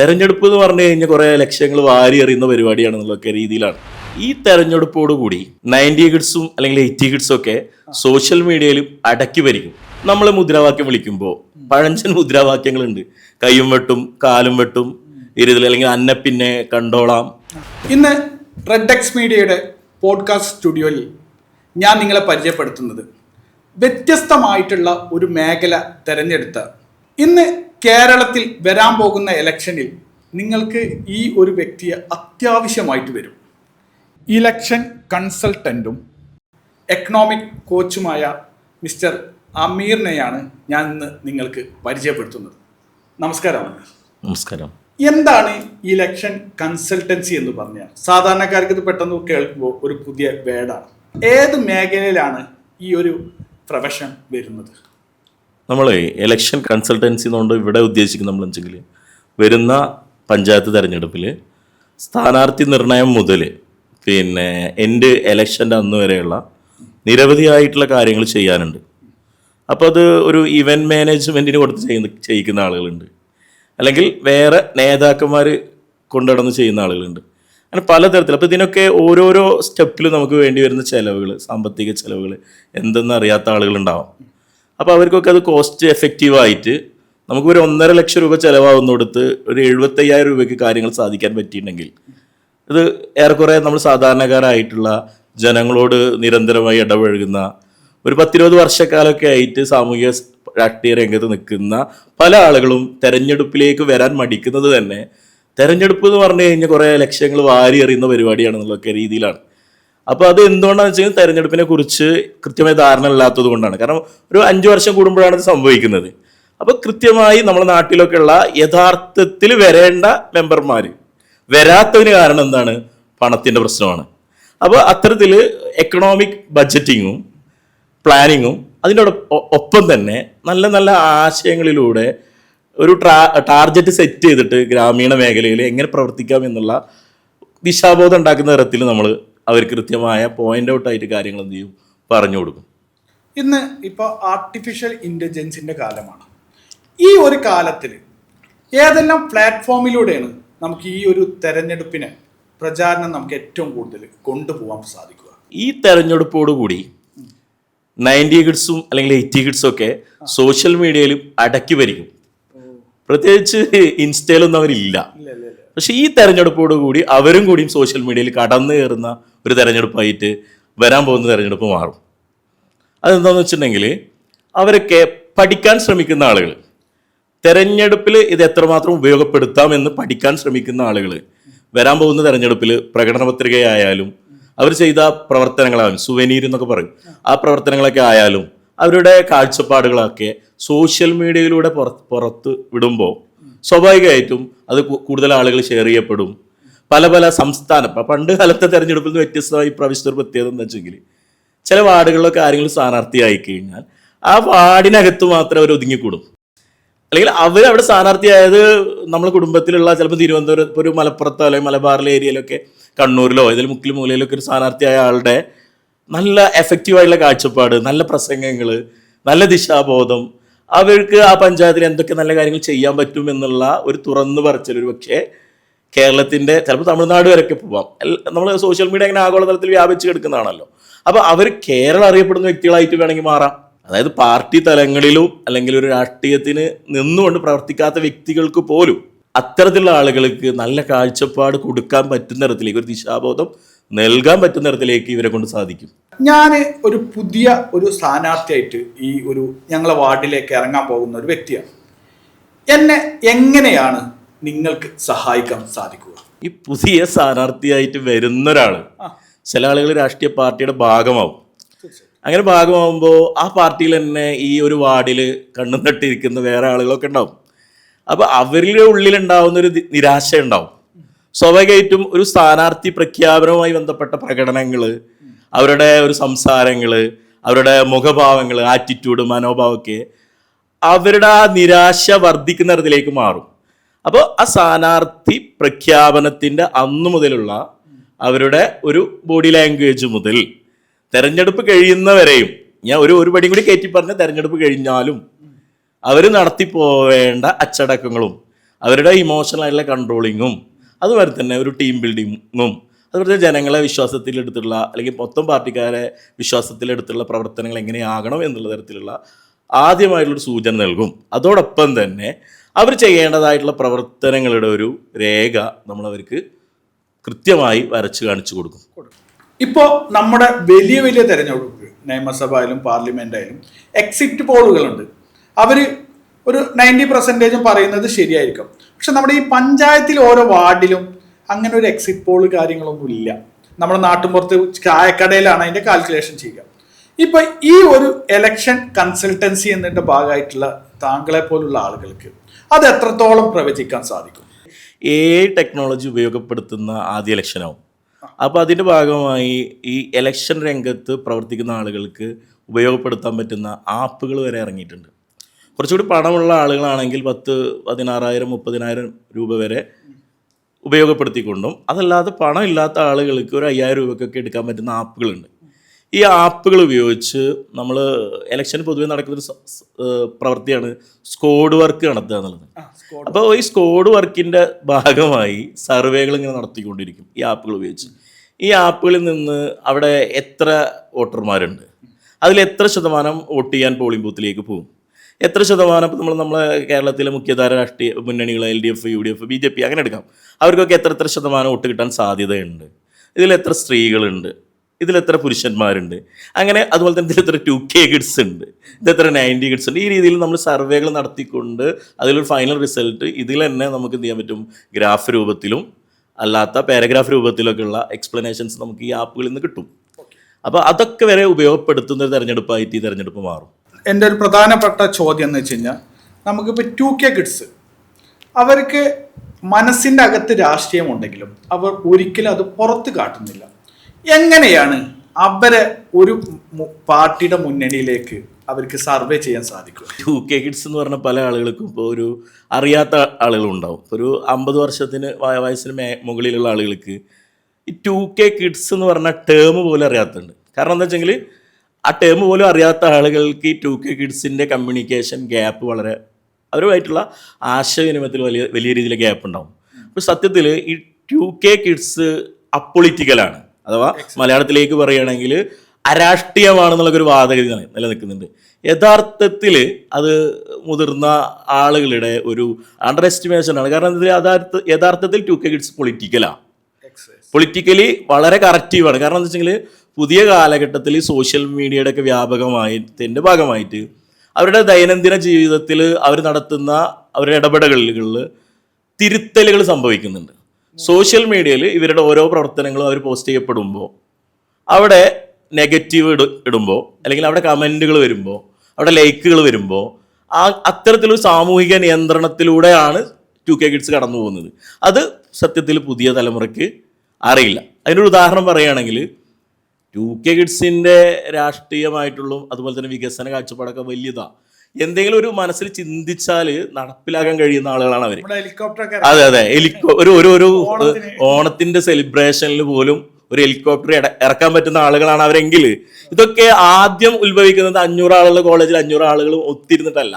തെരഞ്ഞെടുപ്പ് എന്ന് പറഞ്ഞു കഴിഞ്ഞാൽ കുറെ ലക്ഷ്യങ്ങൾ വാരി എറിയുന്ന പരിപാടിയാണ് എന്നുള്ളൊക്കെ രീതിയിലാണ്. ഈ തെരഞ്ഞെടുപ്പോടുകൂടി നയന്റി കിഡ്സും അല്ലെങ്കിൽ എയ്റ്റി കിഡ്സും ഒക്കെ സോഷ്യൽ മീഡിയയിലും അടക്കി വരിക്കും നമ്മൾ മുദ്രാവാക്യം വിളിക്കുമ്പോൾ പഴഞ്ചൻ മുദ്രാവാക്യങ്ങളുണ്ട്. കയ്യും വെട്ടും കാലും വെട്ടും ഇരുതിൽ അല്ലെങ്കിൽ അന്നെ പിന്നെ കണ്ടോളാം. ഇന്ന് റെഡ് എക്സ് മീഡിയയുടെ പോഡ്കാസ്റ്റ് സ്റ്റുഡിയോയിൽ ഞാൻ നിങ്ങളെ പരിചയപ്പെടുത്തുന്നത് വ്യത്യസ്തമായിട്ടുള്ള ഒരു മേഖല തിരഞ്ഞെടുത്ത ഇന്ന് കേരളത്തിൽ വരാൻ പോകുന്ന ഇലക്ഷനിൽ നിങ്ങൾക്ക് ഈ ഒരു വ്യക്തിയെ അത്യാവശ്യമായിട്ട് വരും. ഇലക്ഷൻ കൺസൾട്ടന്റും എക്കണോമിക് കോച്ചുമായ മിസ്റ്റർ അമീറിനെയാണ് ഞാൻ ഇന്ന് നിങ്ങൾക്ക് പരിചയപ്പെടുത്തുന്നത്. നമസ്കാരം. നമസ്കാരം. എന്താണ് ഇലക്ഷൻ കൺസൾട്ടൻസി എന്ന് പറഞ്ഞാൽ? സാധാരണക്കാർക്ക് ഇത് പെട്ടെന്ന് കേൾക്കുമ്പോൾ ഒരു പുതിയ വേർഡാണ്. ഏത് മേഖലയിലാണ് ഈ ഒരു പ്രൊഫഷൻ വരുന്നത്? നമ്മൾ ഇലക്ഷൻ കൺസൾട്ടൻസി എന്നുകൊണ്ട് ഇവിടെ ഉദ്ദേശിക്കുന്ന നമ്മൾ വെച്ചെങ്കിൽ വരുന്ന പഞ്ചായത്ത് തിരഞ്ഞെടുപ്പിൽ സ്ഥാനാർത്ഥി നിർണയം മുതൽ പിന്നെ എന്റെ ഇലക്ഷന്റെ അന്ന് വരെയുള്ള നിരവധിയായിട്ടുള്ള കാര്യങ്ങൾ ചെയ്യാനുണ്ട്. അപ്പോൾ അത് ഒരു ഇവന്റ് മാനേജ്മെന്റിന് കൊടുത്ത് ചെയ്യുന്ന ചെയ്യിക്കുന്ന ആളുകളുണ്ട്. അല്ലെങ്കിൽ വേറെ നേതാക്കന്മാർ കൊണ്ടുനടന്ന് ചെയ്യുന്ന ആളുകളുണ്ട്. അങ്ങനെ പലതരത്തിൽ അപ്പോൾ ഇതിനൊക്കെ ഓരോരോ സ്റ്റെപ്പിലും നമുക്ക് വേണ്ടി വരുന്ന ചിലവുകൾ സാമ്പത്തിക ചിലവുകൾ എന്തെന്ന് അറിയാത്ത ആളുകളുണ്ടാവാം. അപ്പോൾ അവർക്കൊക്കെ അത് കോസ്റ്റ് എഫക്റ്റീവായിട്ട് നമുക്ക് ഒരു ഒന്നര ലക്ഷം രൂപ ചിലവാകുന്നിടത്ത് ഒരു എഴുപത്തയ്യായിരം രൂപയ്ക്ക് കാര്യങ്ങൾ സാധിക്കാൻ പറ്റിയിട്ടുണ്ടെങ്കിൽ ഇത് ഏറെക്കുറെ നമ്മൾ സാധാരണക്കാരായിട്ടുള്ള ജനങ്ങളോട് നിരന്തരമായി ഇടപഴകുന്ന ഒരു പത്തിരുപത് വർഷക്കാലമൊക്കെ ആയിട്ട് സാമൂഹിക രാഷ്ട്രീയ രംഗത്ത് നിൽക്കുന്ന പല ആളുകളും തെരഞ്ഞെടുപ്പിലേക്ക് വരാൻ മടിക്കുന്നത് തന്നെ തെരഞ്ഞെടുപ്പ് എന്ന് പറഞ്ഞു കഴിഞ്ഞാൽ കുറേ ലക്ഷ്യങ്ങൾ വാരി എറിയുന്ന പരിപാടിയാണെന്നുള്ളൊക്കെ രീതിയിലാണ്. അപ്പോൾ അത് എന്തുകൊണ്ടാണെന്ന് വെച്ചാൽ തെരഞ്ഞെടുപ്പിനെ കുറിച്ച് കൃത്യമായ ധാരണ ഇല്ലാത്തത് കൊണ്ടാണ്. കാരണം ഒരു അഞ്ച് വർഷം കൂടുമ്പോഴാണ് ഇത് സംഭവിക്കുന്നത്. അപ്പോൾ കൃത്യമായി നമ്മുടെ നാട്ടിലൊക്കെ ഉള്ള യഥാർത്ഥത്തിൽ വരേണ്ട മെമ്പർമാർ വരാത്തതിന് കാരണം എന്താണ്? പണത്തിന്റെ പ്രശ്നമാണ്. അപ്പോൾ അത്തരത്തിൽ എക്കണോമിക് ബഡ്ജറ്റിങ്ങും പ്ലാനിങ്ങും അതിന്റെ ഒപ്പം- ഒപ്പം തന്നെ നല്ല നല്ല ആശയങ്ങളിലൂടെ ഒരു ട്രാ ടാർഗറ്റ് സെറ്റ് ചെയ്തിട്ട് ഗ്രാമീണ മേഖലയിൽ എങ്ങനെ പ്രവർത്തിക്കാം എന്നുള്ള ദിശാബോധം ഉണ്ടാക്കുന്ന തരത്തിൽ നമ്മൾ അവർക്ക് കൃത്യമായ പോയിന്റ് ഔട്ട് ആയിട്ട് കാര്യങ്ങൾ എന്ത് ചെയ്യും? പറഞ്ഞു കൊടുക്കും. ഇന്ന് ഇപ്പോൾ ആർട്ടിഫിഷ്യൽ ഇന്റലിജൻസിന്റെ കാലമാണ്. ഈ ഒരു കാലത്തിൽ ഏതെല്ലാം പ്ലാറ്റ്ഫോമിലൂടെയാണ് നമുക്ക് ഈ ഒരു തെരഞ്ഞെടുപ്പിനെ പ്രചാരണം നമുക്ക് ഏറ്റവും കൂടുതൽ കൊണ്ടുപോകാൻ സാധിക്കുക? ഈ തെരഞ്ഞെടുപ്പോടുകൂടി നയന്റി കിഡ്സും അല്ലെങ്കിൽ എയ്റ്റി കിഡ്സും ഒക്കെ സോഷ്യൽ മീഡിയയിൽ അടക്കി വരിക്കും പ്രത്യേകിച്ച് ഇൻസ്റ്റയിലൊന്നും അവരില്ല. പക്ഷെ ഈ തെരഞ്ഞെടുപ്പോട് കൂടി അവരും കൂടിയും സോഷ്യൽ മീഡിയയിൽ കടന്നു കയറുന്ന ഒരു തെരഞ്ഞെടുപ്പായിട്ട് വരാൻ പോകുന്ന തെരഞ്ഞെടുപ്പ് മാറും. അതെന്താണെന്ന് വെച്ചിട്ടുണ്ടെങ്കിൽ അവരൊക്കെ പഠിക്കാൻ ശ്രമിക്കുന്ന ആളുകൾ. തെരഞ്ഞെടുപ്പിൽ ഇത് എത്രമാത്രം ഉപയോഗപ്പെടുത്താമെന്ന് പഠിക്കാൻ ശ്രമിക്കുന്ന ആളുകൾ വരാൻ പോകുന്ന തെരഞ്ഞെടുപ്പിൽ പ്രകടന പത്രികയായാലും അവർ ചെയ്ത പ്രവർത്തനങ്ങളായാലും സുവനീർ എന്നൊക്കെ പറയും. ആ പ്രവർത്തനങ്ങളൊക്കെ ആയാലും അവരുടെ കാഴ്ചപ്പാടുകളൊക്കെ സോഷ്യൽ മീഡിയയിലൂടെ പുറത്ത് പുറത്ത് വിടുമ്പോൾ സ്വാഭാവികമായിട്ടും അത് കൂടുതൽ ആളുകൾ ഷെയർ ചെയ്യപ്പെടും. പല പല സംസ്ഥാനം. ഇപ്പം പണ്ട് കാലത്തെ തെരഞ്ഞെടുപ്പിൽ നിന്ന് വ്യത്യസ്തമായി പ്രവിശ്യ പ്രത്യേകത എന്താ വെച്ചെങ്കിൽ ചില വാർഡുകളിലൊക്കെ ആരെങ്കിലും സ്ഥാനാർത്ഥിയായി കഴിഞ്ഞാൽ ആ വാർഡിനകത്ത് മാത്രം അവർ ഒതുങ്ങിക്കൂടും. അല്ലെങ്കിൽ അവർ അവിടെ സ്ഥാനാർത്ഥിയായത് നമ്മുടെ കുടുംബത്തിലുള്ള ചിലപ്പോൾ തിരുവനന്തപുരം ഇപ്പോൾ ഒരു മലപ്പുറത്തോ അല്ലെങ്കിൽ മലബാറിലെ ഏരിയയിലൊക്കെ കണ്ണൂരിലോ ഇതിൽ മുക്കിൽ മൂലയിലൊക്കെ ഒരു സ്ഥാനാർത്ഥിയായ ആളുടെ നല്ല എഫക്റ്റീവായിട്ടുള്ള കാഴ്ചപ്പാട് നല്ല പ്രസംഗങ്ങൾ നല്ല ദിശാബോധം അവർക്ക് ആ പഞ്ചായത്തിൽ എന്തൊക്കെ നല്ല കാര്യങ്ങൾ ചെയ്യാൻ പറ്റും എന്നുള്ള ഒരു തുറന്നു പറച്ചിൽ ഒരു പക്ഷേ കേരളത്തിന്റെ ചിലപ്പോൾ തമിഴ്നാട് വരെയൊക്കെ പോവാം. നമ്മൾ സോഷ്യൽ മീഡിയ അങ്ങനെ ആഗോളതലത്തിൽ വ്യാപിച്ച് കിടക്കുന്നതാണല്ലോ. അപ്പോൾ അവർ കേരളം അറിയപ്പെടുന്ന വ്യക്തികളായിട്ട് വേണമെങ്കിൽ മാറാം. അതായത് പാർട്ടി തലങ്ങളിലും അല്ലെങ്കിൽ ഒരു രാഷ്ട്രീയത്തിന് നിന്നുകൊണ്ട് പ്രവർത്തിക്കാത്ത വ്യക്തികൾക്ക് പോലും അത്തരത്തിലുള്ള ആളുകൾക്ക് നല്ല കാഴ്ചപ്പാട് കൊടുക്കാൻ പറ്റുന്ന തരത്തിലേക്ക് ഒരു ദിശാബോധം നൽകാൻ പറ്റുന്ന തരത്തിലേക്ക് ഇവരെ കൊണ്ട് സാധിക്കും. ഞാൻ ഒരു പുതിയ ഒരു സ്ഥാനാർത്ഥിയായിട്ട് ഈ ഒരു ഞങ്ങളെ വാർഡിലേക്ക് ഇറങ്ങാൻ പോകുന്ന ഒരു വ്യക്തിയാണ്. എന്നെ എങ്ങനെയാണ് നിങ്ങൾക്ക് സഹായിക്കാൻ സാധിക്കുക. ഈ പുതിയ സ്ഥാനാർത്ഥിയായിട്ട് വരുന്ന ഒരാൾ ചില ആളുകൾ രാഷ്ട്രീയ പാർട്ടിയുടെ ഭാഗമാവും. അങ്ങനെ ഭാഗമാകുമ്പോൾ ആ പാർട്ടിയിൽ തന്നെ ഈ ഒരു വാർഡിൽ കണ്ണും തട്ടിയിരിക്കുന്ന വേറെ ആളുകളൊക്കെ ഉണ്ടാവും. അപ്പോൾ അവരുടെ ഉള്ളിലുണ്ടാവുന്ന ഒരു നിരാശ ഉണ്ടാവും. സ്വാഭാവികമായിട്ടും ഒരു സ്ഥാനാർത്ഥി പ്രഖ്യാപനവുമായി ബന്ധപ്പെട്ട പ്രകടനങ്ങൾ അവരുടെ ഒരു സംസാരങ്ങൾ അവരുടെ മുഖഭാവങ്ങൾ ആറ്റിറ്റ്യൂഡ് മനോഭാവമൊക്കെ അവരുടെ ആ നിരാശ വർദ്ധിക്കുന്ന തരത്തിലേക്ക് മാറും. അപ്പോൾ ആ സ്ഥാനാർത്ഥി പ്രഖ്യാപനത്തിന്റെ അന്ന് മുതലുള്ള അവരുടെ ഒരു ബോഡി ലാംഗ്വേജ് മുതൽ തെരഞ്ഞെടുപ്പ് കഴിയുന്നവരെയും ഞാൻ ഒരു ഒരു പടിയും കൂടി കയറ്റി പറഞ്ഞ തെരഞ്ഞെടുപ്പ് കഴിഞ്ഞാലും അവർ നടത്തിപ്പോവേണ്ട അച്ചടക്കങ്ങളും അവരുടെ ഇമോഷണൽ ആയിട്ടുള്ള കൺട്രോളിങ്ങും അതുപോലെ തന്നെ ഒരു ടീം ബിൽഡിങ്ങും അതുപോലെ ജനങ്ങളെ വിശ്വാസത്തിലെടുത്തുള്ള അല്ലെങ്കിൽ മൊത്തം പാർട്ടിക്കാരെ വിശ്വാസത്തിലെടുത്തുള്ള പ്രവർത്തനങ്ങൾ എങ്ങനെയാകണം എന്നുള്ള തരത്തിലുള്ള ആദ്യമായിട്ടുള്ളൊരു സൂചന നൽകും. അതോടൊപ്പം തന്നെ അവർ ചെയ്യേണ്ടതായിട്ടുള്ള പ്രവർത്തനങ്ങളുടെ ഒരു രേഖ നമ്മൾ അവർക്ക് കൃത്യമായി വരച്ച് കാണിച്ചു കൊടുക്കും. ഇപ്പോൾ നമ്മുടെ വലിയ വലിയ തെരഞ്ഞെടുപ്പ് നിയമസഭയിലും ആയാലും എക്സിറ്റ് പോളുകളുണ്ട്. അവർ ഒരു നയന്റി പെർസെന്റേജും പറയുന്നത് ശരിയായിരിക്കും. പക്ഷെ നമ്മുടെ ഈ പഞ്ചായത്തിൽ ഓരോ വാർഡിലും അങ്ങനെ ഒരു എക്സിറ്റ് പോൾ കാര്യങ്ങളൊന്നും ഇല്ല. നമ്മുടെ നാട്ടുമ്പുറത്ത് ചായക്കടയിലാണ് അതിന്റെ കാൽക്കുലേഷൻ ചെയ്യുക. ഇപ്പം ഈ ഒരു എലക്ഷൻ കൺസൾട്ടൻസി എന്നതിന്റെ ഭാഗമായിട്ടുള്ള താങ്കളെ പോലുള്ള ആളുകൾക്ക് അത് എത്രത്തോളം പ്രവചിക്കാൻ സാധിക്കും? എ ടെക്നോളജി ഉപയോഗപ്പെടുത്തുന്ന ആദ്യ ഇലക്ഷനാവും അപ്പോൾ അതിന്റെ ഭാഗമായി ഈ ഇലക്ഷൻ രംഗത്ത് പ്രവർത്തിക്കുന്ന ആളുകൾക്ക് ഉപയോഗപ്പെടുത്താൻ പറ്റുന്ന ആപ്പുകൾ വരെ ഇറങ്ങിയിട്ടുണ്ട്. കുറച്ചുകൂടി പണമുള്ള ആളുകളാണെങ്കിൽ പത്ത് പതിനാറായിരം മുപ്പതിനായിരം രൂപ വരെ ഉപയോഗപ്പെടുത്തിക്കൊണ്ടും അതല്ലാതെ പണം ഇല്ലാത്ത ആളുകൾക്ക് ഒരു അയ്യായിരം രൂപക്കൊക്കെ എടുക്കാൻ പറ്റുന്ന ആപ്പുകളുണ്ട്. ഈ ആപ്പുകൾ ഉപയോഗിച്ച് നമ്മൾ ഇലക്ഷൻ പൊതുവെ നടക്കുന്നൊരു പ്രവൃത്തിയാണ് സ്കോഡ് വർക്ക് നടത്തുക എന്നുള്ളത്. അപ്പോൾ ഈ സ്കോഡ് വർക്കിന്റെ ഭാഗമായി സർവേകൾ ഇങ്ങനെ നടത്തിക്കൊണ്ടിരിക്കും ഈ ആപ്പുകൾ ഉപയോഗിച്ച്. ഈ ആപ്പുകളിൽ നിന്ന് അവിടെ എത്ര വോട്ടർമാരുണ്ട്? അതിൽ എത്ര ശതമാനം വോട്ട് ചെയ്യാൻ പോളിംഗ് ബൂത്തിലേക്ക് പോകും? എത്ര ശതമാനം ഇപ്പോൾ നമ്മൾ നമ്മളെ കേരളത്തിലെ മുഖ്യധാര രാഷ്ട്രീയ മുന്നണികൾ L D F U D F B J P അങ്ങനെ എടുക്കാം. അവർക്കൊക്കെ എത്ര എത്ര ശതമാനം വോട്ട് കിട്ടാൻ സാധ്യതയുണ്ട്? ഇതിൽ എത്ര സ്ത്രീകളുണ്ട്? ഇതിൽ എത്ര പുരുഷന്മാരുണ്ട്? അങ്ങനെ അതുപോലെ തന്നെ ഇതിലെത്ര ടു കെ കിഡ്സ് ഉണ്ട്. ഇത് എത്ര നയന്റി കിഡ്സ് ഉണ്ട്. ഈ രീതിയിൽ നമ്മൾ സർവേകൾ നടത്തിക്കൊണ്ട് അതിലൊരു ഫൈനൽ റിസൾട്ട് ഇതിൽ തന്നെ നമുക്ക് എന്ത് ചെയ്യാൻ പറ്റും? ഗ്രാഫ് രൂപത്തിലും അല്ലാത്ത പാരഗ്രാഫ് രൂപത്തിലൊക്കെ ഉള്ള എക്സ്പ്ലനേഷൻസ് നമുക്ക് ഈ ആപ്പുകളിൽ നിന്ന് കിട്ടും. അപ്പോൾ അതൊക്കെ വരെ ഉപയോഗപ്പെടുത്തുന്ന ഒരു തെരഞ്ഞെടുപ്പായിട്ട് ഈ തെരഞ്ഞെടുപ്പ് മാറും. എന്റെ ഒരു പ്രധാനപ്പെട്ട ചോദ്യം എന്ന് വെച്ച് കഴിഞ്ഞാൽ നമുക്കിപ്പോൾ ടു കെ കിഡ്സ് അവർക്ക് മനസ്സിന്റെ അകത്ത് രാഷ്ട്രീയമുണ്ടെങ്കിലും അവർ ഒരിക്കലും അത് പുറത്ത് കാട്ടുന്നില്ല. എങ്ങനെയാണ് അവരെ ഒരു പാർട്ടിയുടെ മുന്നണിയിലേക്ക് അവർക്ക് സർവേ ചെയ്യാൻ സാധിക്കും ടു കെ കിഡ്സ് എന്ന് പറഞ്ഞ പല ആളുകൾക്കും ഇപ്പോൾ ഒരു അറിയാത്ത ആളുകളുണ്ടാവും. ഒരു അമ്പത് വർഷത്തിന് വയ- വയസ്സിന് മേ മുകളിലുള്ള ആളുകൾക്ക് ഈ ടു കെ കിഡ്സ് എന്ന് പറഞ്ഞ ടേം പോലും അറിയാത്തുണ്ട് കാരണം എന്താ വെച്ചെങ്കിൽ ആ ടേം പോലും അറിയാത്ത ആളുകൾക്ക് ഈ ടു കെ കിഡ്സിന്റെ കമ്മ്യൂണിക്കേഷൻ ഗ്യാപ്പ് വളരെ അവരുമായിട്ടുള്ള ആശയവിനിമയത്തിൽ വലിയ വലിയ രീതിയിൽ ഗ്യാപ്പ് ഉണ്ടാവും. അപ്പോൾ സത്യത്തിൽ ഈ ടു കെ കിഡ്സ് അപ്പൊളിറ്റിക്കലാണ് അഥവാ മലയാളത്തിലേക്ക് പറയുകയാണെങ്കിൽ അരാഷ്ട്രീയമാണെന്നുള്ള ഒരു വാദഗതി നില- നിലനിൽക്കുന്നുണ്ട്. യഥാർത്ഥത്തിൽ അത് മുതിർന്ന ആളുകളുടെ ഒരു അണ്ടർ എസ്റ്റിമേഷൻ ആണ്. കാരണം ഇതിൽ യഥാർത്ഥ യഥാർത്ഥത്തിൽ ടു കെ കിഡ്സ് പൊളിറ്റിക്കലാണ് പൊളിറ്റിക്കലി വളരെ കറക്റ്റീവാണ് കാരണം എന്താ വെച്ചെങ്കിൽ പുതിയ കാലഘട്ടത്തിൽ സോഷ്യൽ മീഡിയയുടെ ഒക്കെ വ്യാപകമായതിന്റെ ഭാഗമായിട്ട് അവരുടെ ദൈനംദിന ജീവിതത്തിൽ അവർ നടത്തുന്ന അവരുടെ ഇടപെടലുകളിൽ തിരുത്തലുകൾ സംഭവിക്കുന്നുണ്ട്. സോഷ്യൽ മീഡിയയിൽ ഇവരുടെ ഓരോ പ്രവർത്തനങ്ങളും അവർ പോസ്റ്റ് ചെയ്യപ്പെടുമ്പോൾ അവിടെ നെഗറ്റീവ് ഇട ഇടുമ്പോൾ അല്ലെങ്കിൽ അവിടെ കമന്റുകൾ വരുമ്പോൾ അവിടെ ലൈക്കുകൾ വരുമ്പോൾ ആ അത്തരത്തിലൊരു സാമൂഹിക നിയന്ത്രണത്തിലൂടെയാണ് ടു കെ കിഡ്സ് കടന്നു പോകുന്നത്. അത് സത്യത്തിൽ പുതിയ തലമുറയ്ക്ക് അറിയില്ല. അതിനൊരു ഉദാഹരണം പറയുകയാണെങ്കിൽ ടു കെ കിഡ്സിന്റെ രാഷ്ട്രീയമായിട്ടുള്ള അതുപോലെ തന്നെ വികസന കാഴ്ചപ്പാടൊക്കെ വലിയതാണ് എന്തെങ്കിലും ഒരു മനസ്സിൽ ചിന്തിച്ചാൽ നടപ്പിലാക്കാൻ കഴിയുന്ന ആളുകളാണ് അവർ അതെ അതെ. ഹെലികോ ഒരു ഒരു ഒരു ഓണത്തിന്റെ സെലിബ്രേഷനിൽ പോലും ഒരു ഹെലികോപ്റ്റർ ഇറക്കാൻ പറ്റുന്ന ആളുകളാണ് അവരെങ്കിൽ. ഇതൊക്കെ ആദ്യം ഉത്ഭവിക്കുന്നത് അഞ്ഞൂറ് ആളുകളുടെ കോളേജിൽ അഞ്ഞൂറ് ആളുകൾ ഒത്തിരുന്നിട്ടല്ല.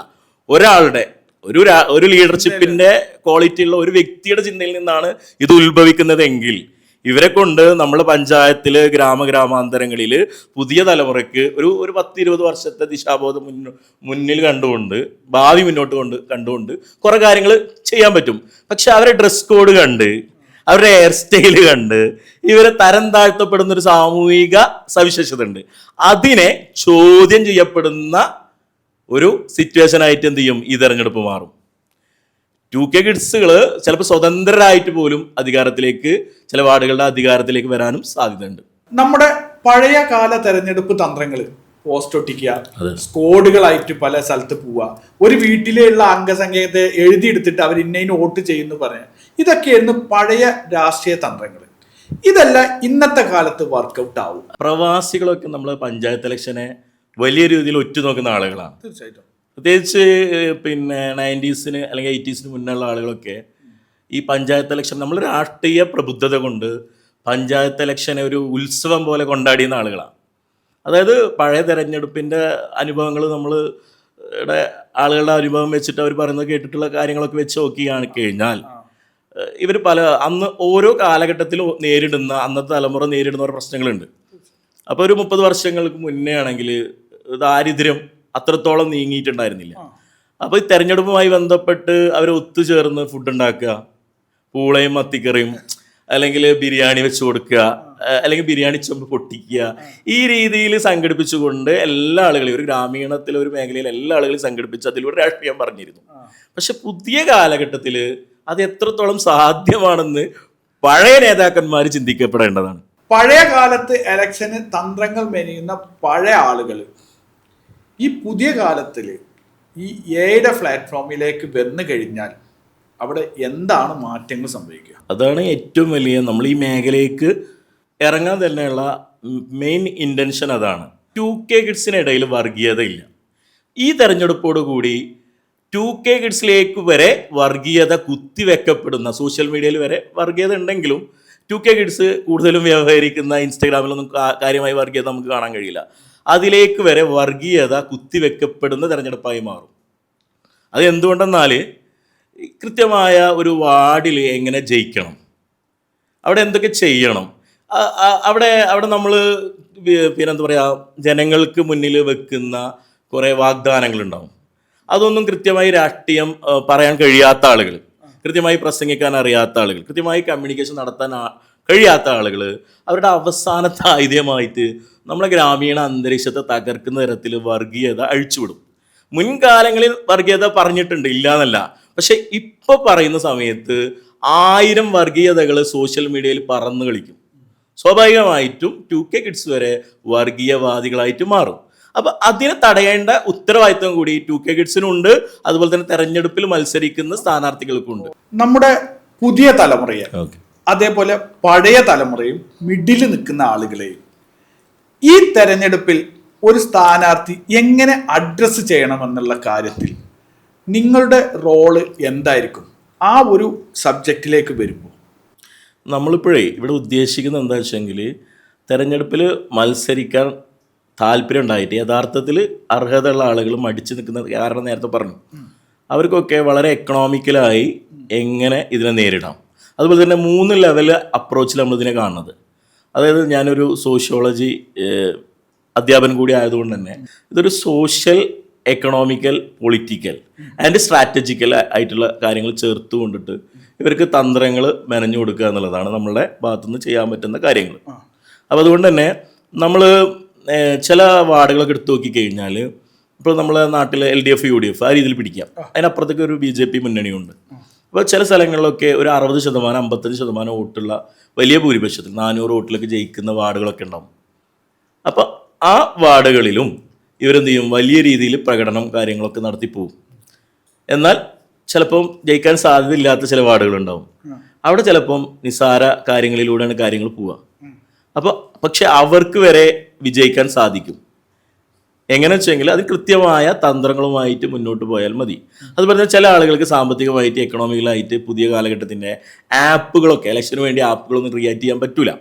ഒരാളുടെ ഒരു ഒരു ലീഡർഷിപ്പിന്റെ ക്വാളിറ്റി ഉള്ള ഒരു വ്യക്തിയുടെ ചിന്തയിൽ നിന്നാണ് ഇത് ഉത്ഭവിക്കുന്നതെങ്കിൽ. ഇവരെ കൊണ്ട് നമ്മുടെ പഞ്ചായത്തിൽ ഗ്രാമഗ്രാമാന്തരങ്ങളിൽ പുതിയ തലമുറയ്ക്ക് ഒരു ഒരു പത്ത് ഇരുപത് വർഷത്തെ ദിശാബോധം മുന്നോ മുന്നിൽ കണ്ടുകൊണ്ട് ഭാവി മുന്നോട്ട് കൊണ്ട് കണ്ടുകൊണ്ട് കുറെ കാര്യങ്ങൾ ചെയ്യാൻ പറ്റും. പക്ഷെ അവരെ ഡ്രസ് കോഡ് കണ്ട് അവരുടെ ഹെയർ സ്റ്റൈൽ കണ്ട് ഇവരെ തരം താഴ്ത്തപ്പെടുന്ന ഒരു സാമൂഹിക സവിശേഷത ഉണ്ട്. അതിനെ ചോദ്യം ചെയ്യപ്പെടുന്ന ഒരു സിറ്റുവേഷൻ ആയിട്ട് എന്ത് ചെയ്യും? ഈ തെരഞ്ഞെടുപ്പ് മാറും. ടു കെ കിഡ്സുകൾ ചിലപ്പോൾ സ്വതന്ത്രരായിട്ട് പോലും അധികാരത്തിലേക്ക് ചില വാർഡുകളുടെ അധികാരത്തിലേക്ക് വരാനും സാധ്യതയുണ്ട്. നമ്മുടെ പഴയ കാല തെരഞ്ഞെടുപ്പ് തന്ത്രങ്ങൾ പോസ്റ്റ് ഒട്ടിക്കുക സ്കോഡുകളായിട്ട് പല സ്ഥലത്ത് പോവുക ഒരു വീട്ടിലുള്ള അംഗസംഖ്യത്തെ എഴുതിയെടുത്തിട്ട് അവർ ഇന്നതിന് വോട്ട് ചെയ്യുന്നു പറയാം ഇതൊക്കെയായിരുന്നു പഴയ രാഷ്ട്രീയ തന്ത്രങ്ങൾ ഇതല്ല ഇന്നത്തെ കാലത്ത് വർക്കൗട്ട് ആവും പ്രവാസികളൊക്കെ നമ്മൾ പഞ്ചായത്ത് ഇലക്ഷനെ വലിയ രീതിയിൽ ഒറ്റുനോക്കുന്ന ആളുകളാണ്. തീർച്ചയായിട്ടും. പ്രത്യേകിച്ച് പിന്നെ നയന്റീസിന് അല്ലെങ്കിൽ എയ്റ്റീസിന് മുന്നുള്ള ആളുകളൊക്കെ ഈ പഞ്ചായത്ത് ഇലക്ഷൻ നമ്മൾ രാഷ്ട്രീയ പ്രബുദ്ധത കൊണ്ട് പഞ്ചായത്ത് ഇലക്ഷനെ ഒരു ഉത്സവം പോലെ കൊണ്ടാടിയുന്ന ആളുകളാണ്. അതായത് പഴയ തെരഞ്ഞെടുപ്പിന്റെ അനുഭവങ്ങൾ നമ്മൾ ആളുകളുടെ അനുഭവം വെച്ചിട്ട് അവർ പറയുന്നത് കേട്ടിട്ടുള്ള കാര്യങ്ങളൊക്കെ വെച്ച് നോക്കിയാണ് കഴിഞ്ഞാൽ ഇവർ പല അന്ന് ഓരോ കാലഘട്ടത്തിലും നേരിടുന്ന അന്നത്തെ തലമുറ നേരിടുന്ന ഓരോ പ്രശ്നങ്ങളുണ്ട്. അപ്പോൾ ഒരു മുപ്പത് വർഷങ്ങൾക്ക് മുന്നേ ആണെങ്കിൽ ദാരിദ്ര്യം അത്രത്തോളം നീങ്ങിയിട്ടുണ്ടായിരുന്നില്ല. അപ്പോൾ ഈ തെരഞ്ഞെടുപ്പുമായി ബന്ധപ്പെട്ട് അവർ ഒത്തുചേർന്ന് ഫുഡ് ഉണ്ടാക്കുക പൂളയും മത്തിക്കറിയും അല്ലെങ്കിൽ ബിരിയാണി വെച്ച് കൊടുക്കുക അല്ലെങ്കിൽ ബിരിയാണി ചെമ്പ് പൊട്ടിക്കുക ഈ രീതിയിൽ സംഘടിപ്പിച്ചുകൊണ്ട് എല്ലാ ആളുകളെയും ഒരു ഗ്രാമീണത്തിലെ ഒരു മേഖലയിൽ എല്ലാ ആളുകളെയും സംഘടിപ്പിച്ച് അതിലൂടെ രാഷ്ട്രീയം പറഞ്ഞിരുന്നു. പക്ഷെ പുതിയ കാലഘട്ടത്തിൽ അത് എത്രത്തോളം സാധ്യമാണെന്ന് പഴയ നേതാക്കന്മാർ ചിന്തിക്കപ്പെടേണ്ടതാണ്. പഴയ കാലത്ത് എലക്ഷന് തന്ത്രങ്ങൾ മെനയുന്ന പഴയ ആളുകൾ ഈ പുതിയ കാലത്തിൽ ഈ എയുടെ പ്ലാറ്റ്ഫോമിലേക്ക് വന്നു കഴിഞ്ഞാൽ അവിടെ എന്താണ് മാറ്റങ്ങൾ സംഭവിക്കുക? അതാണ് ഏറ്റവും വലിയ നമ്മൾ ഈ മേഖലയ്ക്ക് ഇറങ്ങാൻ തന്നെയുള്ള മെയിൻ ഇന്റൻഷൻ അതാണ്. ടു കെ കിഡ്സിനിടയിൽ വർഗീയത ഇല്ല ഈ തെരഞ്ഞെടുപ്പോടുകൂടി ടു കെ കിഡ്സിലേക്ക് വരെ വർഗീയത കുത്തിവെക്കപ്പെടുന്ന സോഷ്യൽ മീഡിയയിൽ വരെ വർഗീയത ഉണ്ടെങ്കിലും ടു കെ കിഡ്സ് കൂടുതലും വ്യവഹരിക്കുന്ന ഇൻസ്റ്റഗ്രാമിലൊന്നും കാര്യമായി വർഗീയത നമുക്ക് കാണാൻ കഴിയില്ല. അതിലേക്ക് വരെ വർഗീയത കുത്തിവെക്കപ്പെടുന്ന തെരഞ്ഞെടുപ്പായി മാറും. അത് എന്തുകൊണ്ടെന്നാൽ കൃത്യമായ ഒരു വാർഡിൽ എങ്ങനെ ജയിക്കണം? അവിടെ എന്തൊക്കെ ചെയ്യണം? അവിടെ അവിടെ നമ്മൾ പിന്നെന്താ പറയുക ജനങ്ങൾക്ക് മുന്നിൽ വെക്കുന്ന കുറേ വാഗ്ദാനങ്ങളുണ്ടാവും. അതൊന്നും കൃത്യമായി രാഷ്ട്രീയം പറയാൻ കഴിയാത്ത ആളുകൾ കൃത്യമായി പ്രസംഗിക്കാൻ അറിയാത്ത ആളുകൾ കൃത്യമായി കമ്മ്യൂണിക്കേഷൻ നടത്താൻ കഴിയാത്ത ആളുകൾ അവരുടെ അവസാനത്തെ ആയുധമായിട്ട് നമ്മളെ ഗ്രാമീണ അന്തരീക്ഷത്തെ തകർക്കുന്ന തരത്തിൽ വർഗീയത അഴിച്ചുവിടും. മുൻകാലങ്ങളിൽ വർഗീയത പറഞ്ഞിട്ടുണ്ട് ഇല്ല എന്നല്ല പക്ഷെ ഇപ്പൊ പറയുന്ന സമയത്ത് ആയിരം വർഗീയതകൾ സോഷ്യൽ മീഡിയയിൽ പറന്നു കളിക്കും. സ്വാഭാവികമായിട്ടും ടു കെ കിഡ്സ് വരെ വർഗീയവാദികളായിട്ട് മാറും. അപ്പൊ അതിനെ തടയേണ്ട ഉത്തരവാദിത്വം കൂടി ടു കെ കിഡ്സിനുണ്ട് അതുപോലെ തന്നെ തെരഞ്ഞെടുപ്പിൽ മത്സരിക്കുന്ന സ്ഥാനാർത്ഥികൾക്കുണ്ട് നമ്മുടെ പുതിയ തലമുറയെ അതേപോലെ പഴയ തലമുറയും മിഡിൽ നിൽക്കുന്ന ആളുകളെയും ഈ തെരഞ്ഞെടുപ്പിൽ ഒരു സ്ഥാനാർത്ഥി എങ്ങനെ അഡ്രസ്സ് ചെയ്യണമെന്നുള്ള കാര്യത്തിൽ നിങ്ങളുടെ റോൾ എന്തായിരിക്കും? ആ ഒരു സബ്ജക്റ്റിലേക്ക് വരുമ്പോൾ നമ്മളിപ്പോഴേ ഇവിടെ ഉദ്ദേശിക്കുന്നത് എന്താ വെച്ചെങ്കിൽ തെരഞ്ഞെടുപ്പിൽ മത്സരിക്കാൻ താല്പര്യം ഉണ്ടായിട്ട് യഥാർത്ഥത്തിൽ അർഹതയുള്ള ആളുകൾ മടിച്ചു നിൽക്കുന്ന കാരണം നേരത്തെ പറഞ്ഞു. അവർക്കൊക്കെ വളരെ എക്കണോമിക്കലായി എങ്ങനെ ഇതിനെ നേരിടാം. അതുപോലെ തന്നെ മൂന്ന് ലെവൽ അപ്രോച്ചിൽ നമ്മളിതിനെ കാണുന്നത്. അതായത് ഞാനൊരു സോഷ്യോളജി അധ്യാപനം കൂടി ആയതുകൊണ്ട് തന്നെ ഇതൊരു social economical political and strategical ആയിട്ടുള്ള കാര്യങ്ങൾ ചേർത്ത് കൊണ്ടിട്ട് ഇവർക്ക് തന്ത്രങ്ങൾ മെനഞ്ഞു കൊടുക്കുക എന്നുള്ളതാണ് നമ്മളുടെ ഭാഗത്തുനിന്ന് ചെയ്യാൻ പറ്റുന്ന കാര്യങ്ങൾ. അപ്പോൾ അതുകൊണ്ട് തന്നെ നമ്മൾ ചില വാർഡുകളൊക്കെ എടുത്തു നോക്കിക്കഴിഞ്ഞാൽ ഇപ്പോൾ നമ്മളെ നാട്ടിലെ L D F U D F ആ രീതിയിൽ പിടിക്കാം. അതിനപ്പുറത്തേക്ക് ഒരു ബി ജെ പി മുന്നണിയുണ്ട്. അപ്പോൾ ചില സ്ഥലങ്ങളിലൊക്കെ ഒരു അറുപത് ശതമാനം അമ്പത്തഞ്ച് ശതമാനം വോട്ടുള്ള വലിയ ഭൂരിപക്ഷത്തിൽ നാനൂറ് വോട്ടിലൊക്കെ ജയിക്കുന്ന വാർഡുകളൊക്കെ ഉണ്ടാവും. അപ്പോൾ ആ വാർഡുകളിലും ഇവരെന്ത് ചെയ്യും? വലിയ രീതിയിൽ പ്രകടനം കാര്യങ്ങളൊക്കെ നടത്തിപ്പോവും എന്നാൽ ചിലപ്പം ജയിക്കാൻ സാധ്യതയില്ലാത്ത ചില വാർഡുകളുണ്ടാവും. അവിടെ ചിലപ്പം നിസ്സാര കാര്യങ്ങളിലൂടെയാണ് കാര്യങ്ങൾ പോവുക. അപ്പോൾ പക്ഷെ അവർക്ക് വരെ വിജയിക്കാൻ സാധിക്കും. എങ്ങനെ വെച്ചെങ്കിൽ അത് കൃത്യമായ തന്ത്രങ്ങളുമായിട്ട് മുന്നോട്ട് പോയാൽ മതി. അതുപോലെ തന്നെ ചില ആളുകൾക്ക് സാമ്പത്തികമായിട്ട് എക്കണോമിക്കലായിട്ട് പുതിയ കാലഘട്ടത്തിന്റെ ആപ്പുകളൊക്കെ ഇലക്ഷന് വേണ്ടി ആപ്പുകളൊന്നും ക്രിയേറ്റ് ചെയ്യാൻ പറ്റൂല.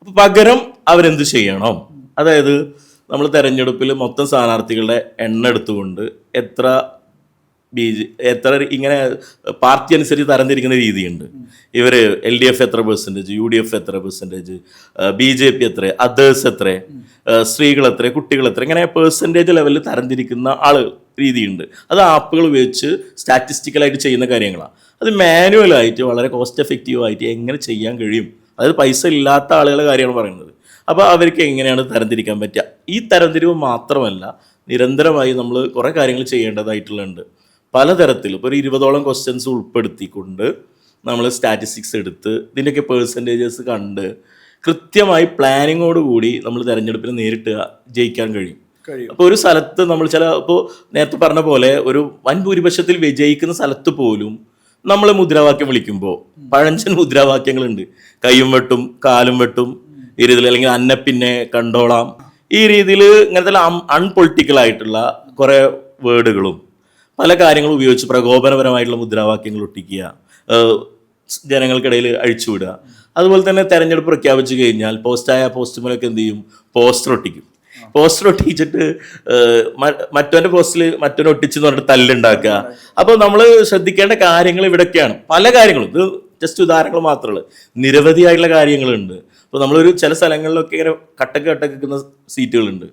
അപ്പൊ പകരം അവരെന്ത് ചെയ്യണം? അതായത് നമ്മൾ തെരഞ്ഞെടുപ്പിൽ മൊത്തം സ്ഥാനാർത്ഥികളുടെ എണ്ണ എടുത്തുകൊണ്ട് എത്ര ബി ജെ എത്ര ഇങ്ങനെ പാർട്ടി അനുസരിച്ച് തരംതിരിക്കുന്ന രീതിയുണ്ട്. ഇവർ എൽ ഡി എഫ് എത്ര പെർസെന്റേജ് യു ഡി എഫ് എത്ര പെർസെന്റേജ് ബി ജെ പി എത്ര അതേഴ്സ് എത്ര സ്ത്രീകൾ എത്ര കുട്ടികൾ എത്ര ഇങ്ങനെ പെർസെന്റേജ് ലെവലിൽ തരംതിരിക്കുന്ന ആൾ രീതിയുണ്ട്. അത് ആപ്പുകൾ ഉപയോഗിച്ച് സ്റ്റാറ്റിസ്റ്റിക്കലായിട്ട് ചെയ്യുന്ന കാര്യങ്ങളാണ് അത് മാനുവലായിട്ട് വളരെ കോസ്റ്റ് എഫക്റ്റീവായിട്ട് എങ്ങനെ ചെയ്യാൻ കഴിയും. അതായത് പൈസ ഇല്ലാത്ത ആളുകളുടെ കാര്യമാണ് പറയുന്നത്. അപ്പോൾ അവർക്ക് എങ്ങനെയാണ് തരംതിരിക്കാൻ പറ്റുക? ഈ തരംതിരിവ് മാത്രമല്ല നിരന്തരമായി നമ്മൾ കുറേ കാര്യങ്ങൾ ചെയ്യേണ്ടതായിട്ടുള്ളുണ്ട് പലതരത്തിലും ഇപ്പോൾ ഒരു ഇരുപതോളം ക്വസ്റ്റ്യൻസ് ഉൾപ്പെടുത്തിക്കൊണ്ട് നമ്മൾ സ്റ്റാറ്റിസ്റ്റിക്സ് എടുത്ത് ഇതിന്റെയൊക്കെ പേഴ്സന്റേജസ് കണ്ട് കൃത്യമായി പ്ലാനിങ്ങോട് കൂടി നമ്മൾ തിരഞ്ഞെടുപ്പിന് നേരിട്ട് ജയിക്കാൻ കഴിയും. അപ്പോൾ ഒരു സ്ഥലത്ത് നമ്മൾ ചില ഇപ്പോൾ നേരത്തെ പറഞ്ഞ പോലെ ഒരു വൻ ഭൂരിപക്ഷത്തിൽ വിജയിക്കുന്ന സ്ഥലത്ത് പോലും നമ്മൾ മുദ്രാവാക്യം വിളിക്കുമ്പോൾ പഴഞ്ചൻ മുദ്രാവാക്യങ്ങളുണ്ട്. കൈയും വെട്ടും കാലും വെട്ടും ഈ രീതിയിൽ അല്ലെങ്കിൽ അന്നെ പിന്നെ കണ്ടോളാം. ഈ രീതിയിൽ ഇങ്ങനത്തെ അൺപൊളിറ്റിക്കൽ ആയിട്ടുള്ള കുറേ വേർഡുകളും പല കാര്യങ്ങളും ഉപയോഗിച്ച് പ്രകോപനപരമായിട്ടുള്ള മുദ്രാവാക്യങ്ങൾ ഒട്ടിക്കുക ജനങ്ങൾക്കിടയിൽ അഴിച്ചുവിടുക അതുപോലെ തന്നെ തെരഞ്ഞെടുപ്പ് പ്രഖ്യാപിച്ചു കഴിഞ്ഞാൽ പോസ്റ്റായ പോസ്റ്റുമലൊക്കെ എന്ത് ചെയ്യും? പോസ്റ്റർ ഒട്ടിക്കും. പോസ്റ്റർ ഒട്ടിച്ചിട്ട് മറ്റവന്റെ പോസ്റ്റിൽ മറ്റവനെ ഒട്ടിച്ചു എന്ന് പറഞ്ഞിട്ട് തല്ലുണ്ടാക്കുക. അപ്പോൾ നമ്മൾ ശ്രദ്ധിക്കേണ്ട കാര്യങ്ങൾ ഇവിടൊക്കെയാണ്. പല കാര്യങ്ങളും. ഇത് ജസ്റ്റ് ഉദാഹരണങ്ങൾ മാത്രമേ നിരവധിയായിട്ടുള്ള കാര്യങ്ങളുണ്ട്. അപ്പോൾ നമ്മളൊരു ചില സ്ഥലങ്ങളിലൊക്കെ ഇങ്ങനെ കട്ടക്ക് കട്ടക്ക് നിൽക്കുന്ന സീറ്റുകളുണ്ട്.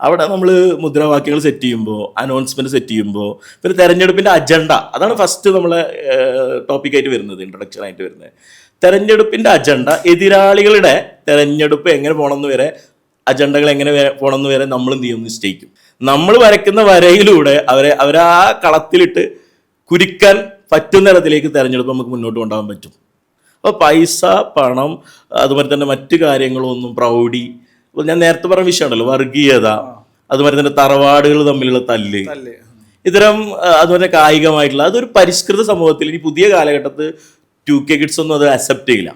അവിടെ നമ്മൾ മുദ്രാവാക്യങ്ങൾ സെറ്റ് ചെയ്യുമ്പോൾ അനൗൺസ്മെന്റ് സെറ്റ് ചെയ്യുമ്പോൾ പിന്നെ തെരഞ്ഞെടുപ്പിന്റെ അജണ്ട അതാണ് ഫസ്റ്റ് നമ്മളെ ടോപ്പിക്കായിട്ട് വരുന്നത് ഇൻട്രൊഡക്ഷൻ ആയിട്ട് വരുന്നത്. തെരഞ്ഞെടുപ്പിന്റെ അജണ്ട എതിരാളികളുടെ തെരഞ്ഞെടുപ്പ് എങ്ങനെ പോകണമെന്ന് വരെ അജണ്ടകൾ എങ്ങനെ പോകണമെന്ന് വരെ നമ്മൾ എന്ത് ചെയ്യും നിശ്ചയിക്കും. നമ്മൾ വരയ്ക്കുന്ന വരയിലൂടെ അവരെ അവരെ കളത്തിലിട്ട് കുരുക്കാൻ പറ്റുന്ന തരത്തിലേക്ക് തെരഞ്ഞെടുപ്പ് നമുക്ക് മുന്നോട്ട് കൊണ്ടുപോകാൻ പറ്റും. അപ്പോൾ പൈസ പണം അതുപോലെ തന്നെ മറ്റു കാര്യങ്ങളൊന്നും പ്രൗഢി ഞാൻ നേരത്തെ പറഞ്ഞ വിഷയമുണ്ടല്ലോ വർഗീയത അതുപോലെ തന്നെ തറവാടുകൾ തമ്മിലുള്ള തല്ല്. ഇത്തരം അതുപോലെ കായികമായിട്ടുള്ള അതൊരു പരിഷ്കൃത സമൂഹത്തിൽ ഈ പുതിയ കാലഘട്ടത്ത് ടു കെ കിഡ്സ് ഒന്നും അത് അക്സെപ്റ്റ് ചെയ്യില്ല.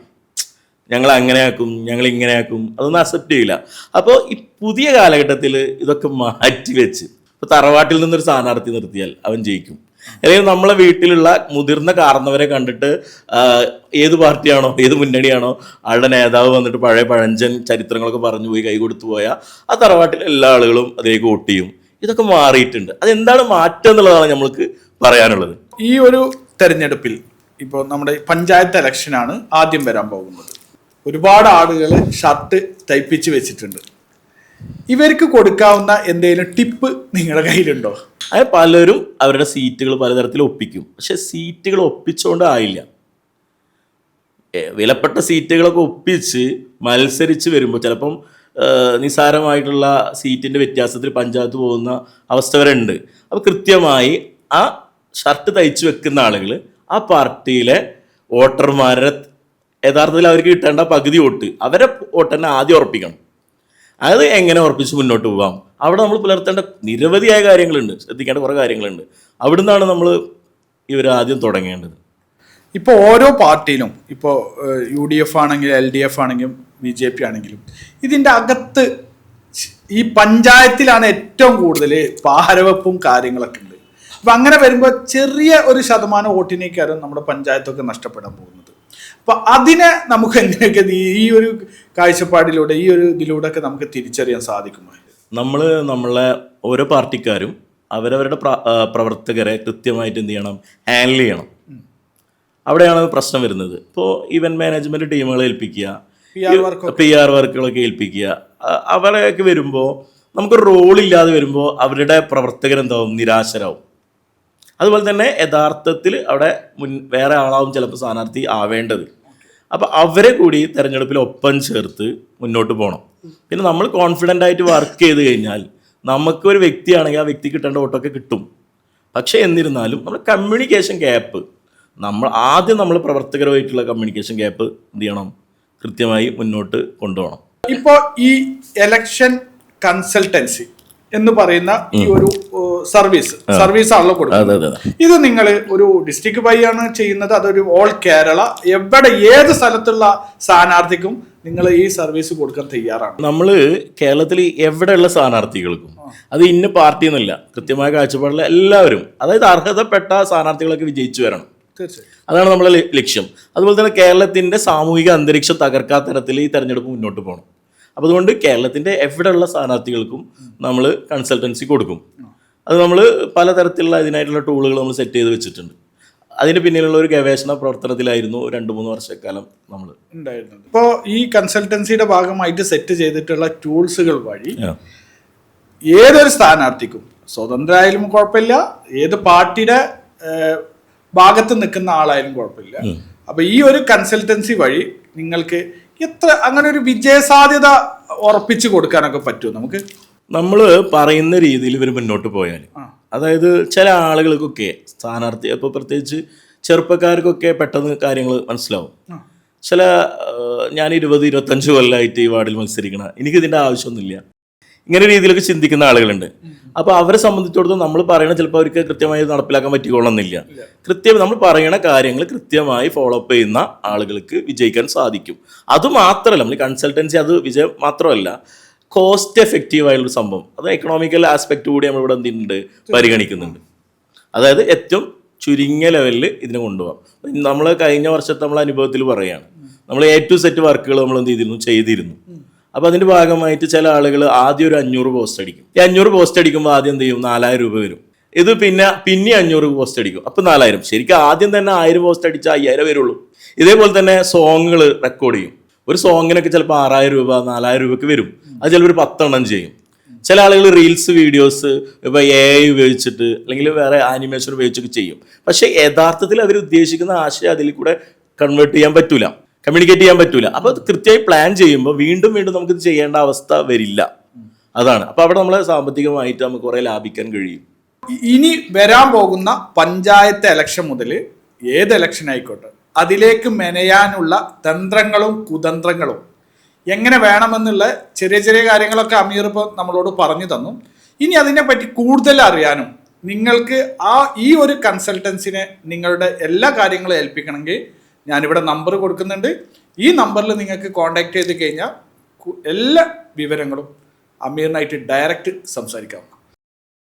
ഞങ്ങൾ അങ്ങനെയാക്കും ഞങ്ങൾ ഇങ്ങനെയാക്കും അതൊന്നും അക്സെപ്റ്റ് ചെയ്യില്ല. അപ്പോൾ ഈ പുതിയ കാലഘട്ടത്തിൽ ഇതൊക്കെ മാറ്റി വെച്ച് ഇപ്പോൾ തറവാട്ടിൽ നിന്നൊരു സ്ഥാനാർത്ഥി നിർത്തിയാൽ അവൻ ജയിക്കും. അല്ലെങ്കിൽ നമ്മളെ വീട്ടിലുള്ള മുതിർന്ന കാർന്നവരെ കണ്ടിട്ട് ഏത് പാർട്ടിയാണോ ഏത് മുന്നണിയാണോ ആളുടെ നേതാവ് വന്നിട്ട് പഴയ പഴഞ്ചൻ ചരിത്രങ്ങളൊക്കെ പറഞ്ഞു പോയി കൈ കൊടുത്തു പോയാൽ ആ തറവാട്ടിൽ എല്ലാ ആളുകളും അതിലേക്ക് വോട്ട് ചെയ്യും. ഇതൊക്കെ മാറിയിട്ടുണ്ട്. അതെന്താണ് മാറ്റം എന്നുള്ളതാണ് നമ്മൾക്ക് പറയാനുള്ളത്. ഈ ഒരു തെരഞ്ഞെടുപ്പിൽ ഇപ്പോൾ നമ്മുടെ പഞ്ചായത്ത് ഇലക്ഷനാണ് ആദ്യം വരാൻ പോകുന്നത്. ഒരുപാട് ആളുകൾ ഷർട്ട് തയ്പ്പിച്ച് വെച്ചിട്ടുണ്ട്. ഇവർക്ക് കൊടുക്കാവുന്ന എന്തെങ്കിലും ടിപ്പ് നിങ്ങളുടെ കയ്യിലുണ്ടോ? അത് പലരും അവരുടെ സീറ്റുകൾ പലതരത്തിൽ ഒപ്പിക്കും. പക്ഷെ സീറ്റുകൾ ഒപ്പിച്ചുകൊണ്ട് ആയില്ല. വിലപ്പെട്ട സീറ്റുകളൊക്കെ ഒപ്പിച്ച് മത്സരിച്ച് വരുമ്പോൾ ചിലപ്പം നിസാരമായിട്ടുള്ള സീറ്റിന്റെ വ്യത്യാസത്തിൽ പഞ്ചായത്ത് പോകുന്ന അവസ്ഥ വരെ ഉണ്ട് അപ്പോൾ കൃത്യമായി ആ ഷർട്ട് തയ്ച്ചു വെക്കുന്ന ആളുകൾ ആ പാർട്ടിയിലെ വോട്ടർമാരുടെ യഥാർത്ഥത്തിൽ അവർക്ക് കിട്ടേണ്ട പകുതി വോട്ട് അവരെ വോട്ട് തന്നെ ആദ്യം ഉറപ്പിക്കണം. അത് എങ്ങനെ ഉറപ്പിച്ച് മുന്നോട്ട് പോകാം അവിടെ നമ്മൾ പുലർത്തേണ്ട നിരവധിയായ കാര്യങ്ങളുണ്ട്. ശ്രദ്ധിക്കേണ്ട കുറേ കാര്യങ്ങളുണ്ട്. അവിടുന്നാണ് നമ്മൾ ഇവർ ആദ്യം തുടങ്ങേണ്ടത്. ഇപ്പോൾ ഓരോ പാർട്ടിയിലും ഇപ്പോൾ യു ഡി എഫ് ആണെങ്കിലും എൽ ഡി എഫ് ആണെങ്കിലും ബി ജെ പി ആണെങ്കിലും ഇതിന്റെ അകത്ത് ഈ പഞ്ചായത്തിലാണ് ഏറ്റവും കൂടുതൽ പാരവെപ്പും കാര്യങ്ങളൊക്കെ ഉണ്ട്. അപ്പം അങ്ങനെ വരുമ്പോൾ ചെറിയ ഒരു ശതമാനം വോട്ടിനേക്കാരും നമ്മുടെ പഞ്ചായത്തൊക്കെ നഷ്ടപ്പെടാൻ പോകുന്നത്. അപ്പം അതിനെ നമുക്ക് എങ്ങനെയൊക്കെ ഈ ഒരു കാഴ്ചപ്പാടിലൂടെ ഈ ഒരു ഇതിലൂടെ ഒക്കെ നമുക്ക് തിരിച്ചറിയാൻ സാധിക്കുമോ? നമ്മൾ നമ്മളെ ഓരോ പാർട്ടിക്കാരും അവരവരുടെ പ്രവർത്തകരെ കൃത്യമായിട്ട് എന്ത് ചെയ്യണം? ഹാൻഡിൽ ചെയ്യണം. അവിടെയാണ് പ്രശ്നം വരുന്നത്. ഇപ്പോൾ ഇവന്റ് മാനേജ്മെന്റ് ടീമുകളെ ഏൽപ്പിക്കുക പി ആർ വർക്കുകളൊക്കെ ഏൽപ്പിക്കുക അവരെയൊക്കെ വരുമ്പോൾ നമുക്കൊരു റോൾ ഇല്ലാതെ വരുമ്പോൾ അവരുടെ പ്രവർത്തകരെന്താവും നിരാശരാവും. അതുപോലെ തന്നെ യഥാർത്ഥത്തിൽ അവിടെ മുൻ വേറെ ആളാവും ചിലപ്പോൾ സ്ഥാനാർത്ഥി ആവേണ്ടത്. അപ്പോൾ അവരെ കൂടി തെരഞ്ഞെടുപ്പിൽ ഒപ്പം ചേർത്ത് മുന്നോട്ട് പോകണം പിന്നെ നമ്മൾ കോൺഫിഡന്റ് ആയിട്ട് വർക്ക് ചെയ്ത് കഴിഞ്ഞാൽ നമുക്ക് ഒരു വ്യക്തിയാണെങ്കിൽ ആ വ്യക്തി കിട്ടേണ്ട വോട്ടൊക്കെ കിട്ടും. പക്ഷേ എന്നിരുന്നാലും നമ്മൾ കമ്മ്യൂണിക്കേഷൻ ഗ്യാപ്പ് നമ്മൾ ആദ്യം നമ്മൾ പ്രവർത്തകരുമായിട്ടുള്ള കമ്മ്യൂണിക്കേഷൻ ഗ്യാപ്പ് എന്ത് ചെയ്യണം? കൃത്യമായി മുന്നോട്ട് കൊണ്ടുപോകണം. ഇപ്പോൾ ഈ എലക്ഷൻ കൺസൾട്ടൻസി എന്ന് പറയുന്ന ഈ ഒരു സർവീസ്. സർവീസ് ആണല്ലോ കൊടുക്കുന്നത്. ഇത് നിങ്ങൾ ഒരു ഡിസ്ട്രിക്ട് വൈ ആണ് ചെയ്യുന്നത്. അതൊരു ഓൾ കേരള എവിടെ ഏത് സ്ഥലത്തുള്ള സ്ഥാനാർത്ഥിക്കും നിങ്ങൾ ഈ സർവീസ് കൊടുക്കാൻ തയ്യാറാണ്. നമ്മൾ കേരളത്തിൽ എവിടെയുള്ള സ്ഥാനാർത്ഥികൾക്കും അത് ഇന്ന പാർട്ടി എന്നല്ല കൃത്യമായ കാഴ്ചപ്പാടുള്ള എല്ലാവരും അതായത് അർഹതപ്പെട്ട സ്ഥാനാർത്ഥികളൊക്കെ വിജയിച്ചു വരണം. തീർച്ചയായും. അതാണ് നമ്മുടെ ലക്ഷ്യം. അതുപോലെ തന്നെ കേരളത്തിന്റെ സാമൂഹിക അന്തരീക്ഷം തകർക്കാത്ത തരത്തിൽ ഈ തെരഞ്ഞെടുപ്പ് മുന്നോട്ട് പോകണം. അപ്പോൾ അതുകൊണ്ട് കേരളത്തിന്റെ എവിടെയുള്ള സ്ഥാനാർത്ഥികൾക്കും നമ്മൾ കൺസൾട്ടൻസി കൊടുക്കും. അത് നമ്മൾ പലതരത്തിലുള്ള അതിനായിട്ടുള്ള ടൂളുകൾ നമ്മൾ സെറ്റ് ചെയ്ത് വെച്ചിട്ടുണ്ട്. അതിന് പിന്നിലുള്ള ഒരു ഗവേഷണ പ്രവർത്തനത്തിലായിരുന്നു രണ്ട് മൂന്ന് വർഷക്കാലം നമ്മൾ ഉണ്ടായിരുന്നത്. ഇപ്പോൾ ഈ കൺസൾട്ടൻസിയുടെ ഭാഗമായിട്ട് സെറ്റ് ചെയ്തിട്ടുള്ള ടൂൾസുകൾ വഴി ഏതൊരു സ്ഥാനാർത്ഥിക്കും സ്വതന്ത്രമായാലും കുഴപ്പമില്ല ഏത് പാർട്ടിയുടെ ഭാഗത്ത് നിൽക്കുന്ന ആളായാലും കുഴപ്പമില്ല. അപ്പൊ ഈ ഒരു കൺസൾട്ടൻസി വഴി നിങ്ങൾക്ക് എത്ര അങ്ങനെ ഒരു വിജയസാധ്യത ഉറപ്പിച്ചു കൊടുക്കാനൊക്കെ പറ്റുമോ നമുക്ക്? നമ്മൾ പറയുന്ന രീതിയിൽ ഇവർ മുന്നോട്ട് പോയാൽ. അതായത് ചില ആളുകൾക്കൊക്കെ സ്ഥാനാർത്ഥി ഇപ്പോൾ പ്രത്യേകിച്ച് ചെറുപ്പക്കാർക്കൊക്കെ പെട്ടെന്ന് കാര്യങ്ങൾ മനസ്സിലാവും. ചില ഞാൻ ഇരുപത് ഇരുപത്തഞ്ച് കൊല്ലമായിട്ട് ഈ വാർഡിൽ മത്സരിക്കണം എനിക്കിതിന്റെ ആവശ്യമൊന്നുമില്ല. ഇങ്ങനെ രീതിയിലൊക്കെ ചിന്തിക്കുന്ന ആളുകളുണ്ട്. അപ്പോൾ അവരെ സംബന്ധിച്ചിടത്തോളം നമ്മൾ പറയണ ചിലപ്പോൾ അവർക്ക് കൃത്യമായി നടപ്പിലാക്കാൻ പറ്റിക്കൊള്ളുന്നില്ല കൃത്യം നമ്മൾ പറയണ കാര്യങ്ങൾ കൃത്യമായി ഫോളോ അപ്പ് ചെയ്യുന്ന ആളുകൾക്ക് വിജയിക്കാൻ സാധിക്കും. അതുമാത്രമല്ല നമ്മൾ കൺസൾട്ടൻസി അത് വിജയം മാത്രമല്ല കോസ്റ്റ് എഫക്റ്റീവ് ആയുള്ള സംഭവം. അത് എക്കണോമിക്കൽ ആസ്പെക്ട് കൂടി നമ്മൾ ഇവിടെ എന്തുണ്ട് പരിഗണിക്കുന്നുണ്ട്. അതായത് ഏറ്റവും ചുരുങ്ങിയ ലെവലിൽ ഇതിനെ കൊണ്ടുപോകാം നമ്മൾ കഴിഞ്ഞ വർഷത്തെ നമ്മൾ അനുഭവത്തിൽ പറയുകയാണ് നമ്മൾ എ ടു സെറ്റ് വർക്കുകൾ നമ്മൾ എന്ത് ചെയ്തിരുന്നു? ചെയ്തിരുന്നു. അപ്പൊ അതിന്റെ ഭാഗമായിട്ട് ചില ആളുകൾ ആദ്യം ഒരു അഞ്ഞൂറ് പോസ്റ്റ് അടിക്കും. ഈ അഞ്ഞൂറ് പോസ്റ്റ് അടിക്കുമ്പോൾ ആദ്യം എന്ത് ചെയ്യും? നാലായിരം രൂപ വരും. ഇത് പിന്നെ പിന്നെ അഞ്ഞൂറ് പോസ്റ്റ് അടിക്കും. അപ്പൊ നാലായിരം. ശരിക്കും ആദ്യം തന്നെ ആയിരം പോസ്റ്റ് അടിച്ചാൽ അയ്യായിരം വരുള്ളൂ. ഇതേപോലെ തന്നെ സോങ്ങുകൾ റെക്കോർഡ് ചെയ്യും. ഒരു സോങ്ങിനൊക്കെ ചിലപ്പോൾ ആറായിരം രൂപ നാലായിരം രൂപയ്ക്ക് വരും. അത് ചിലപ്പോൾ ഒരു പത്തെണ്ണം ചെയ്യും. ചില ആളുകൾ റീൽസ് വീഡിയോസ് ഇപ്പൊ എ ഐ ഉപയോഗിച്ചിട്ട് അല്ലെങ്കിൽ വേറെ ആനിമേഷൻ ഉപയോഗിച്ചൊക്കെ ചെയ്യും. പക്ഷേ യഥാർത്ഥത്തിൽ അവർ ഉദ്ദേശിക്കുന്ന ആശയം അതിൽ കൂടെ കൺവേർട്ട് ചെയ്യാൻ പറ്റൂല. കമ്മ്യൂണിക്കേറ്റ് ചെയ്യാൻ പറ്റൂല. അപ്പൊ അത് കൃത്യമായി പ്ലാൻ ചെയ്യുമ്പോൾ വീണ്ടും വീണ്ടും നമുക്ക് ഇത് ചെയ്യേണ്ട അവസ്ഥ വരില്ല. അതാണ്. അപ്പൊ അവിടെ നമ്മളെ സാമ്പത്തികമായിട്ട് നമുക്ക് കുറെ ലാഭിക്കാൻ കഴിയും. ഇനി വരാൻ പോകുന്ന പഞ്ചായത്ത് ഇലക്ഷൻ മുതൽ ഏത് ഇലക്ഷൻ ആയിക്കോട്ടെ അതിലേക്ക് മെനയാനുള്ള തന്ത്രങ്ങളും കുതന്ത്രങ്ങളും എങ്ങനെ വേണമെന്നുള്ള ചെറിയ ചെറിയ കാര്യങ്ങളൊക്കെ അമീർ ഇപ്പോൾ നമ്മളോട് പറഞ്ഞു തന്നു. ഇനി അതിനെപ്പറ്റി കൂടുതൽ അറിയാനും നിങ്ങൾക്ക് ആ ഈ ഒരു കൺസൾട്ടൻസിനെ നിങ്ങളുടെ എല്ലാ കാര്യങ്ങളും ഏൽപ്പിക്കണമെങ്കിൽ ഞാനിവിടെ നമ്പർ കൊടുക്കുന്നുണ്ട്. ഈ നമ്പറിൽ നിങ്ങൾക്ക് കോൺടാക്ട് ചെയ്ത് കഴിഞ്ഞാൽ എല്ലാ വിവരങ്ങളും അമീറിനായിട്ട് ഡയറക്റ്റ് സംസാരിക്കാം.